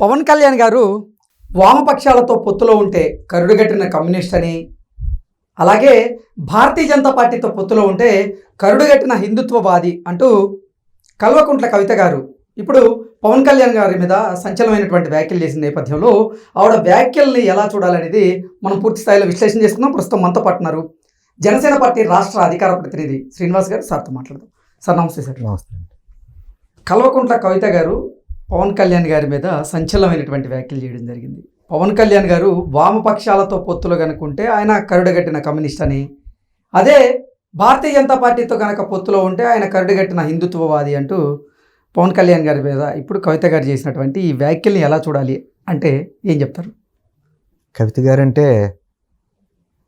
పవన్ కళ్యాణ్ గారు వామపక్షాలతో పొత్తులో ఉంటే కరుడుగట్టిన కమ్యూనిస్ట్ అని అలాగే భారతీయ జనతా పార్టీతో పొత్తులో ఉంటే కరుడుగట్టిన హిందుత్వవాది అంటూ కల్వకుంట్ల కవిత గారు ఇప్పుడు పవన్ కళ్యాణ్ గారి మీద సంచలనమైనటువంటి వ్యాఖ్యలు చేసిన నేపథ్యంలో ఆవిడ వ్యాఖ్యల్ని ఎలా చూడాలనేది మనం పూర్తి స్థాయిలో విశ్లేషణ చేసుకుందాం. ప్రస్తుతం మనతో పట్టున్నారు జనసేన పార్టీ రాష్ట్ర అధికార ప్రతినిధి శ్రీనివాస్ గారు. సార్తో మాట్లాడదాం. సార్ నమస్తే సార్. నమస్తే కల్వకుంట్ల కవిత గారు పవన్ కళ్యాణ్ గారి మీద సంచలనమైనటువంటి వ్యాఖ్యలు చేయడం జరిగింది. పవన్ కళ్యాణ్ గారు వామపక్షాలతో పొత్తులు కనుకుంటే ఆయన కరుడుగట్టిన కమ్యూనిస్ట్ అని. అదే భారతీయ జనతా పార్టీతో కనుక పొత్తులో ఉంటే ఆయన కరుడుగట్టిన హిందుత్వవాది అంటూ పవన్ కళ్యాణ్ గారి మీద ఇప్పుడు కవిత గారు చేసినటువంటి ఈ వ్యాఖ్యల్ని ఎలా చూడాలి అంటే ఏం చెప్తారు? కవిత గారంటే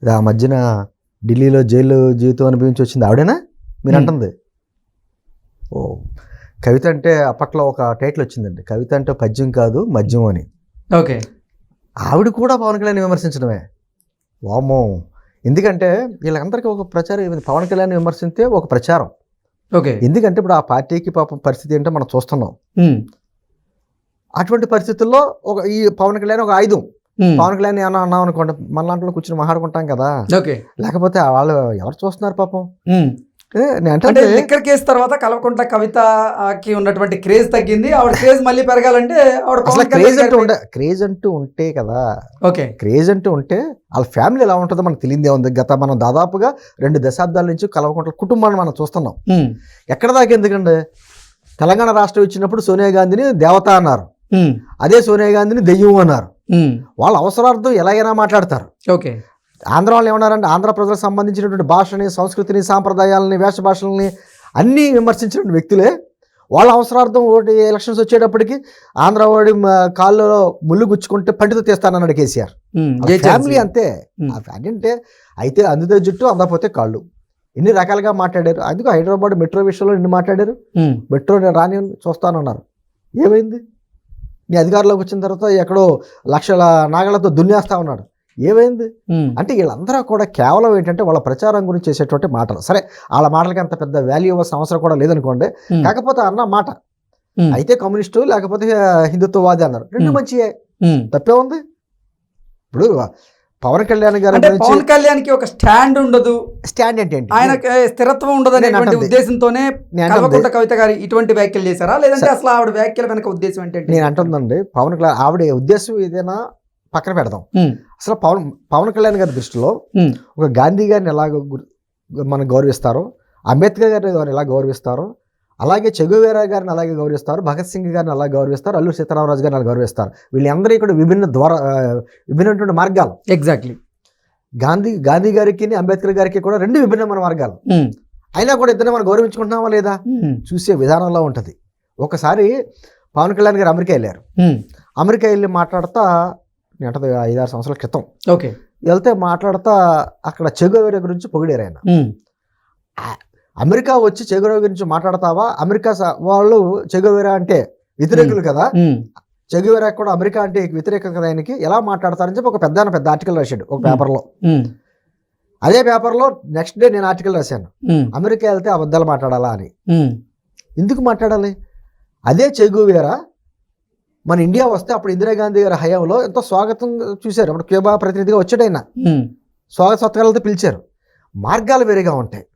ఇది ఆ మధ్యన ఢిల్లీలో జైలు జీవితం అనిపించి వచ్చింది ఆవిడేనా? మీరు. అంటుంది. ఓ. కవిత అంటే అప్పట్లో ఒక టైటిల్ వచ్చిందండి. కవిత అంటే పద్యం కాదు మద్యం అని. ఓకే. ఆవిడ కూడా పవన్ కళ్యాణ్ విమర్శించడమే. వామో ఎందుకంటే వీళ్ళందరికీ ఒక ప్రచారం ఏమైంది? పవన్ కళ్యాణ్ విమర్శిస్తే ఒక ప్రచారం. ఓకే. ఎందుకంటే ఇప్పుడు ఆ పార్టీకి పాపం పరిస్థితి ఏంటో మనం చూస్తున్నాం. అటువంటి పరిస్థితుల్లో ఒక ఈ పవన్ కళ్యాణ్ ఒక ఆయుధం. పవన్ కళ్యాణ్ ఏమన్నా అన్నాం అనుకోండి మన లాంటి కూర్చొని మాట్లాడుకుంటాం కదా. ఓకే. లేకపోతే వాళ్ళు ఎవరు చూస్తున్నారు పాపం? అంటే లిక్కర్ కేసు తర్వాత కల్వకుంట్ల కవితకి ఉన్నటువంటి క్రేజ్ తగ్గింది. ఆవిడ క్రేజ్ మళ్ళీ పెరగాలంటే ఆవిడ క్రేజ్ అంటూ ఉండే క్రేజ్ అంటూ ఉంటే కదా ఓకే. క్రేజ్ అంటూ ఉంటే వాళ్ళ ఫ్యామిలీ ఎలా ఉంటుందో మనకు తెలియదే ఉంది. గత మనం దాదాపుగా రెండు దశాబ్దాల నుంచి కలవకుంట్ల కుటుంబాన్ని మనం చూస్తున్నాం. ఎక్కడ దాకా ఎందుకండి తెలంగాణ రాష్ట్రం ఇచ్చినప్పుడు సోనియా గాంధీని దేవత అన్నారు. అదే సోనియా గాంధీని దెయ్యం అన్నారు. వాళ్ళ అవసరార్థం ఎలాగైనా మాట్లాడతారు. ఓకే. ఆంధ్ర వాళ్ళు ఏమన్నారంటే ఆంధ్ర ప్రజలకు సంబంధించినటువంటి భాషని సంస్కృతిని సాంప్రదాయాలని వేష భాషలని అన్నీ విమర్శించిన వ్యక్తులే. వాళ్ళ అవసరార్థం ఓటి ఎలక్షన్స్ వచ్చేటప్పటికి ఆంధ్ర వాడి కాళ్ళలో ముళ్ళు గుచ్చుకుంటే పంటితో తీస్తానన్నాడు కేసీఆర్. ఫ్యామిలీ. అంతే. అంటే అయితే అందితే జుట్టు అందపోతే కాళ్ళు. ఎన్ని రకాలుగా మాట్లాడారు. అందుకు హైదరాబాద్ మెట్రో విషయంలో ఎన్ని మాట్లాడారు. మెట్రో రాని చూస్తానన్నారు. ఏమైంది? నీ అధికారంలోకి వచ్చిన తర్వాత ఎక్కడో లక్షల నాగలతో దున్నేస్తా ఉన్నాడు. ఏమైంది? అంటే వీళ్ళందరూ కూడా కేవలం ఏంటంటే వాళ్ళ ప్రచారం గురించి చేసేటువంటి మాటలు. సరే వాళ్ళ మాటలకి అంత పెద్ద వాల్యూ ఇవ్వాల్సిన అవసరం కూడా లేదనుకోండి. కాకపోతే అన్న మాట. అయితే కమ్యూనిస్టు లేకపోతే హిందుత్వవాది అన్నారు. రెండు. మంచియే. తప్పే ఉంది? ఇప్పుడు పవన్ కళ్యాణ్ గారి పవన్ కళ్యాణ్కి ఒక స్టాండ్ ఉండదు. స్టాండ్ ఏంటి ఏంటి? ఆయనకి స్థిరత్వం ఉండదు అనేటువంటి. ఉద్దేశంతోనే కల్వకుంట్ల కవిత గారు ఇటువంటి వ్యాఖ్యలు చేశారా? లేదంటే. అసలు ఆవిడ వ్యాఖ్యల వెనక ఉద్దేశం ఏంటంటే నేను అంటుందండి పవన్ కళ్యాణ్ ఆవిడ ఉద్దేశం ఏదైనా పక్కన పెడదాం. అసలు పవన్ పవన్ కళ్యాణ్ గారి దృష్టిలో ఒక గాంధీ గారిని ఎలా మనం గౌరవిస్తారో అంబేద్కర్ గారిని ఎలా గౌరవిస్తారో అలాగే చెగువేరా గారిని అలాగే గౌరవిస్తారు భగత్ సింగ్ గారిని అలా గౌరవిస్తారు అల్లూరి సీతారామరాజు గారిని అలా గౌరవిస్తారు? వీళ్ళందరూ ఇక్కడ విభిన్న ద్వార విభిన్నటువంటి మార్గాలు. ఎగ్జాక్ట్లీ గాంధీ గాంధీ గారికి అంబేద్కర్ గారికి కూడా రెండు విభిన్నమైన మార్గాలు. అయినా కూడా ఇద్దరు మనం గౌరవించుకుంటున్నామా లేదా? చూసే విధానంలో ఉంటుంది. ఒకసారి పవన్ కళ్యాణ్ గారు అమెరికా వెళ్ళారు. అమెరికా వెళ్ళి మాట్లాడుతా అంటది ఐదారు సంవత్సరాల క్రితం. ఓకే. వెళ్తే మాట్లాడుతా అక్కడ చెగోవేరా గురించి పొగిడారు ఆయన. అమెరికా వచ్చి చెగోవేరా గురించి మాట్లాడతావా? అమెరికా వాళ్ళు చెగోవేరా అంటే వ్యతిరేకులు కదా? చెగోవేరా కూడా అమెరికా అంటే వ్యతిరేకం కదా ఆయనకి? ఎలా మాట్లాడతారని చెప్పి ఒక పెద్ద పెద్ద ఆర్టికల్ రాశాడు ఒక పేపర్లో. అదే పేపర్లో నెక్స్ట్ డే నేను ఆర్టికల్ రాశాను. అమెరికా వెళ్తే అబద్ధాలు మాట్లాడాలా అని. ఎందుకు మాట్లాడాలి? అదే చెగువేరా మన ఇండియా వస్తే అప్పుడు ఇందిరాగాంధీ గారి హయాంలో ఎంతో స్వాగతం చూశారు. అప్పుడు క్యూబా ప్రతినిధిగా వచ్చాడైనా స్వాగత సత్కారాలతో పిలిచారు. మార్గాలు వేరేగా ఉంటాయి.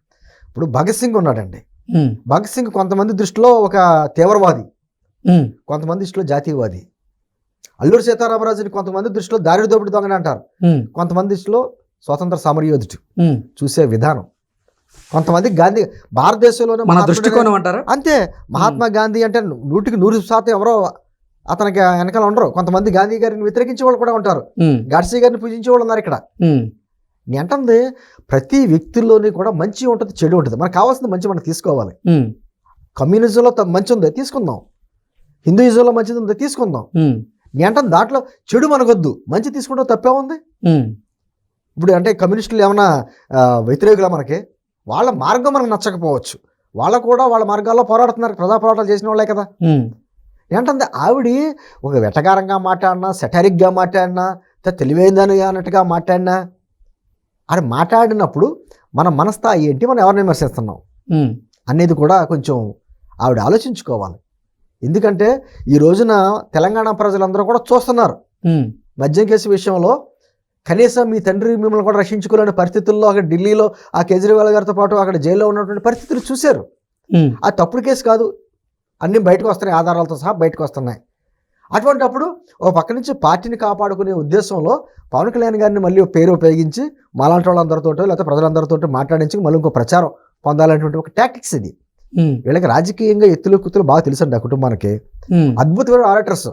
ఇప్పుడు భగత్ సింగ్ ఉన్నాడండి. భగత్ సింగ్ కొంతమంది దృష్టిలో ఒక తీవ్రవాది. కొంతమంది దృష్టిలో జాతీయవాది. అల్లూరి సీతారామరాజుని కొంతమంది దృష్టిలో దారి దోపిడి దొంగని అంటారు. కొంతమంది దృష్టిలో స్వాతంత్ర సమరయోధుడు. చూసే విధానం. కొంతమంది గాంధీ భారతదేశంలోనే మన దృష్టికోణం అంటారా? అంతే. మహాత్మా గాంధీ అంటే నూటికి నూరు శాతం ఎవరో అతనికి వెనకాల ఉండరు. కొంతమంది గాంధీ గారిని వ్యతిరేకించే వాళ్ళు కూడా ఉంటారు. గాడ్సీ గారిని పూజించే వాళ్ళు ఉన్నారు ఇక్కడ. నేను అంటుంది ప్రతి వ్యక్తుల్లోని కూడా మంచి ఉంటుంది చెడు ఉంటుంది. మనకు కావాల్సింది మంచి మనం తీసుకోవాలి. కమ్యూనిజంలో మంచి ఉంది? తీసుకుందాం. హిందూయిజంలో మంచిది ఉంది? తీసుకుందాం. నేను దాంట్లో చెడు మనకొద్దు. మంచి తీసుకుంటే తప్పే ఉంది. ఇప్పుడు అంటే కమ్యూనిస్టులు ఏమైనా వ్యతిరేకులా మనకి? వాళ్ళ మార్గం మనకు నచ్చకపోవచ్చు. వాళ్ళు కూడా వాళ్ళ మార్గాల్లో పోరాడుతున్నారు. ప్రజా పోరాటాలు చేసిన వాళ్ళే కదా. ఏంటంటే ఆవిడ ఒక వెటకారంగా మాట్లాడినా సెటారిక్గా మాట్లాడినా తెలివైందని అన్నట్టుగా మాట్లాడినా అది మాట్లాడినప్పుడు మన మనస్థాయి ఏంటి మనం ఎవరిని విమర్శిస్తున్నాం. అనేది కూడా కొంచెం ఆవిడ ఆలోచించుకోవాలి. ఎందుకంటే ఈ రోజున తెలంగాణ ప్రజలందరూ కూడా చూస్తున్నారు. మద్యం కేసు విషయంలో కనీసం మీ తండ్రి మిమ్మల్ని కూడా రక్షించుకోలేని పరిస్థితుల్లో అక్కడ ఢిల్లీలో ఆ కేజ్రీవాల్ గారితో పాటు అక్కడ జైల్లో ఉన్నటువంటి పరిస్థితులు చూశారు. ఆ తప్పుడు కేసు కాదు. అన్నీ బయటకు వస్తున్నాయి ఆధారాలతో సహా బయటకు వస్తున్నాయి అటువంటప్పుడు ఒక పక్క నుంచి పార్టీని కాపాడుకునే ఉద్దేశంలో పవన్ కళ్యాణ్ గారిని మళ్ళీ పేరు ఉపయోగించి మాలాంటి వాళ్ళందరితో లేకపోతే ప్రజలందరితో మాట్లాడించి మళ్ళీ ఇంకో ప్రచారం పొందాలనేటువంటి ఒక టాక్టిక్స్ ఇది. వీళ్ళకి రాజకీయంగా ఎత్తులు కుత్తులు బాగా తెలుసండి ఆ కుటుంబానికి. అద్భుతమైన ఆడిటర్స్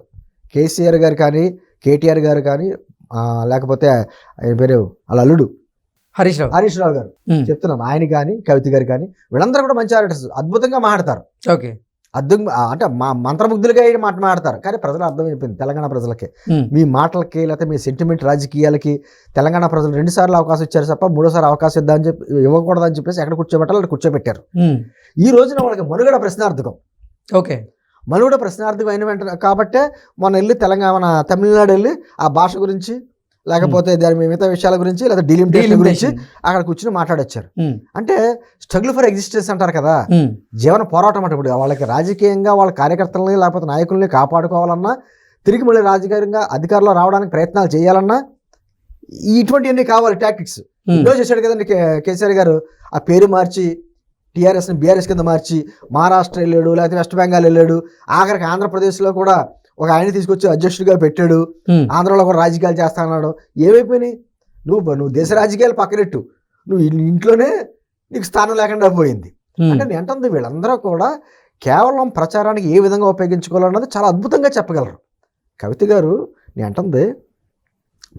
కేసీఆర్ గారు కానీ కేటీఆర్ గారు కానీ లేకపోతే పేరు వాళ్ళ అల్లుడు. హరీష్ రావు. హరీష్ రావు గారు. చెప్తున్నాను ఆయన కానీ కవిత గారు కానీ వీళ్ళందరూ కూడా మంచి ఆడిటర్స్ అద్భుతంగా మాట్లాడతారు. ఓకే. అద్భుతం అంటే మా మంత్రముగ్ధులుగా మాట్లాడతారు. కానీ ప్రజలు అర్థమైపోయింది తెలంగాణ ప్రజలకి. మీ మాటలకి లేకపోతే మీ సెంటిమెంట్ రాజకీయాలకి తెలంగాణ ప్రజలు రెండు సార్లు అవకాశం ఇచ్చారు తప్ప మూడోసారి అవకాశం ఇద్దామని చెప్పి ఇవ్వకూడదని చెప్పేసి ఎక్కడ కూర్చోబెట్టాలి అక్కడ కూర్చోబెట్టారు. ఈ రోజున వాళ్ళకి మనుగడ ప్రశ్నార్థకం. ఓకే. మనుగడ ప్రశ్నార్థకం అయిన వెంటనే కాబట్టే మొన్న వెళ్ళి తెలంగాణ తమిళనాడు వెళ్ళి ఆ భాష గురించి లేకపోతే దాని మిగతా విషయాల గురించి లేదా డీలిమిటేషన్ గురించి. అక్కడ కూర్చుని మాట్లాడొచ్చారు. ఉమ్, అంటే స్ట్రగుల్ ఫర్ ఎగ్జిస్టెన్స్ అంటారు కదా. ఉమ్, జీవన పోరాటం అంటే ఇప్పుడు వాళ్ళకి రాజకీయంగా వాళ్ళ కార్యకర్తలని లేకపోతే నాయకుల్ని కాపాడుకోవాలన్నా తిరిగి మళ్ళీ రాజకీయంగా అధికారంలో రావడానికి ప్రయత్నాలు చేయాలన్నా ఇటువంటివన్నీ కావాలి టాక్టిక్స్ ఎన్నో చేశాడు కదండి కేసీఆర్ గారు. ఆ పేరు మార్చి టీఆర్ఎస్ని బీఆర్ఎస్ కింద మార్చి మహారాష్ట్ర వెళ్ళాడు లేకపోతే వెస్ట్ బెంగాల్ వెళ్ళాడు ఆఖరికి ఆంధ్రప్రదేశ్లో కూడా ఒక ఆయన తీసుకొచ్చి అధ్యక్షుడిగా పెట్టాడు. ఆంధ్రలో కూడా రాజకీయాలు చేస్తా అన్నాడు. ఏమైపోయినాయి? నువ్వు నువ్వు దేశ రాజకీయాలు పక్కనెట్టు. నువ్వు ఇంట్లోనే నీకు స్థానం లేకుండా పోయింది. అంటే నేను అంటుంది వీళ్ళందరూ కూడా కేవలం ప్రచారానికి ఏ విధంగా ఉపయోగించుకోవాలన్నది చాలా అద్భుతంగా చెప్పగలరు. కవిత గారు నేను అంటుంది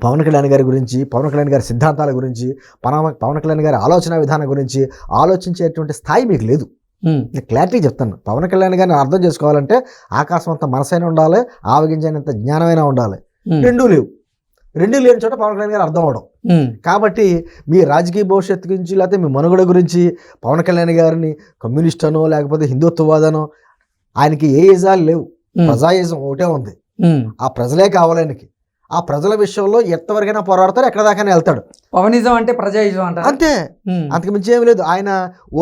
పవన్ కళ్యాణ్ గారి గురించి పవన్ కళ్యాణ్ గారి సిద్ధాంతాల గురించి పవన్ పవన్ కళ్యాణ్ గారి ఆలోచన విధానం గురించి ఆలోచించేటువంటి స్థాయి మీకు లేదు. క్లారిటీ చెప్తాను. పవన్ కళ్యాణ్ గారిని అర్థం చేసుకోవాలంటే ఆకాశం అంత మనసైన ఉండాలి ఆవగించైనంత జ్ఞానమైనా ఉండాలి. రెండూ లేవు. రెండు లేని చోట పవన్ కళ్యాణ్ గారు అర్థం అవడం. కాబట్టి మీ రాజకీయ భవిష్యత్తు గురించి లేకపోతే మీ మనుగడ గురించి పవన్ కళ్యాణ్ గారిని కమ్యూనిస్ట్ అనో లేకపోతే హిందుత్వవాదనో ఆయనకి ఏ ఇజాలు లేవు. ప్రజాయిజం ఒకటే ఉంది. ఆ ప్రజలే కావాలి ఆయనకి. ఆ ప్రజల విషయంలో ఎంతవరకైనా పోరాడతారు ఎక్కడ దాకానే వెళ్తాడు. పవనిజం అంటే ప్రజాయిజం అంటారు? అంతే. అంతకు మించి ఏమి లేదు. ఆయన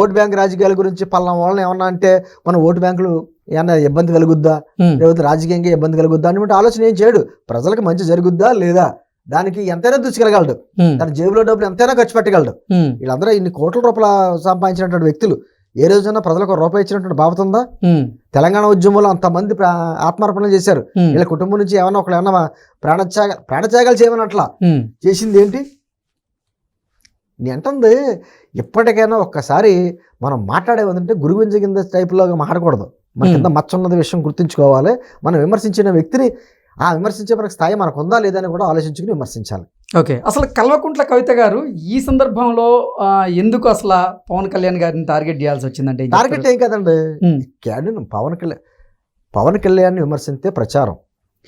ఓటు బ్యాంక్ రాజకీయాల గురించి పలానా వాళ్ళని ఏమన్నా అంటే మన ఓటు బ్యాంకులు ఏమన్నా ఇబ్బంది కలుగుద్దా? లేకపోతే రాజకీయంగా ఇబ్బంది కలుగుద్దా? అనేటువంటి ఆలోచన ఏం చేయడు. ప్రజలకు మంచి జరుగుద్దా లేదా? దానికి ఎంతైనా దూచుకెళ్ళగలడు తన జేబులో డబ్బులు ఎంతైనా ఖర్చు పెట్టగలడు. వీళ్ళందరూ ఇన్ని కోట్ల రూపాయలు సంపాదించినటువంటి వ్యక్తులు. ఏ రోజైనా ప్రజలకు రూపాయి ఇచ్చినటువంటి బాబత ఉందా? తెలంగాణ ఉద్యమంలో అంతమంది ప్రా- ఆత్మార్పణ చేశారు. వీళ్ళ కుటుంబం నుంచి ఏమన్నా ఒకళ్ళు ఏమన్నా ప్రాణత్యాగ ప్రాణత్యాగాలు చేయమని అట్లా చేసింది ఏంటి? అంటుంది ఎప్పటికైనా ఒక్కసారి మనం మాట్లాడే అంటే గురువింజ కింద టైపులో మాట్లాడకూడదు. మన కింద మచ్చ ఉన్నది విషయం గుర్తుంచుకోవాలి. మనం విమర్శించిన వ్యక్తిని ఆ విమర్శించే మనకు స్థాయి మనకు ఉందా లేదా అని కూడా ఆలోచించుకుని విమర్శించాలి. ఓకే. అసలు కల్వకుంట్ల కవిత గారు ఈ సందర్భంలో ఎందుకు అసలు పవన్ కళ్యాణ్ గారిని టార్గెట్ చేయాల్సి వచ్చిందంటే టార్గెట్? ఏం కదండి. క్యాడెన్ పవన్ కళ్యాణ్ పవన్ కళ్యాణ్ విమర్శిస్తే ప్రచారం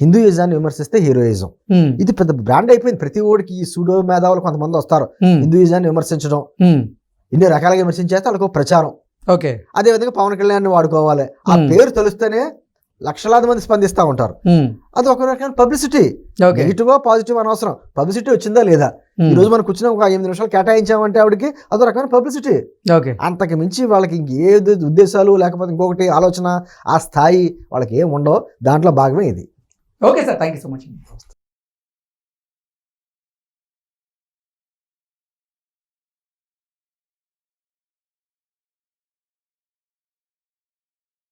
హిందూయిజాన్ని విమర్శిస్తే హీరోయిజం. ఇది పెద్ద బ్రాండ్ అయిపోయింది. ప్రతి ఓడికి ఈ సూడో మేధావులు కొంతమంది వస్తారు. హిందూయిజాన్ని విమర్శించడం ఇన్ని రకాలుగా విమర్శించేస్తే వాళ్ళకు ప్రచారం. ఓకే. అదే విధంగా పవన్ కళ్యాణ్ వాడుకోవాలి. ఆ. పేరు తెలిస్తేనే లక్షలాది మంది స్పందిస్తూ ఉంటారు. అది ఒక రకమైన పబ్లిసిటీ. నెగిటివ్ పాజిటివ్ అనవసరం పబ్లిసిటీ వచ్చిందా లేదా? ఈ రోజు మనం కూర్చుని ఒక ఎనిమిది నిమిషాలు కేటాయించామంటే ఆవిడకి అదో రకమైన పబ్లిసిటీ. అంతకు మించి వాళ్ళకి ఇంకే ఉద్దేశాలు లేకపోతే ఇంకొకటి ఆలోచన ఆ స్థాయి వాళ్ళకి ఏం ఉండవు. దాంట్లో భాగమే ఇది. Okay sir. Thank you so much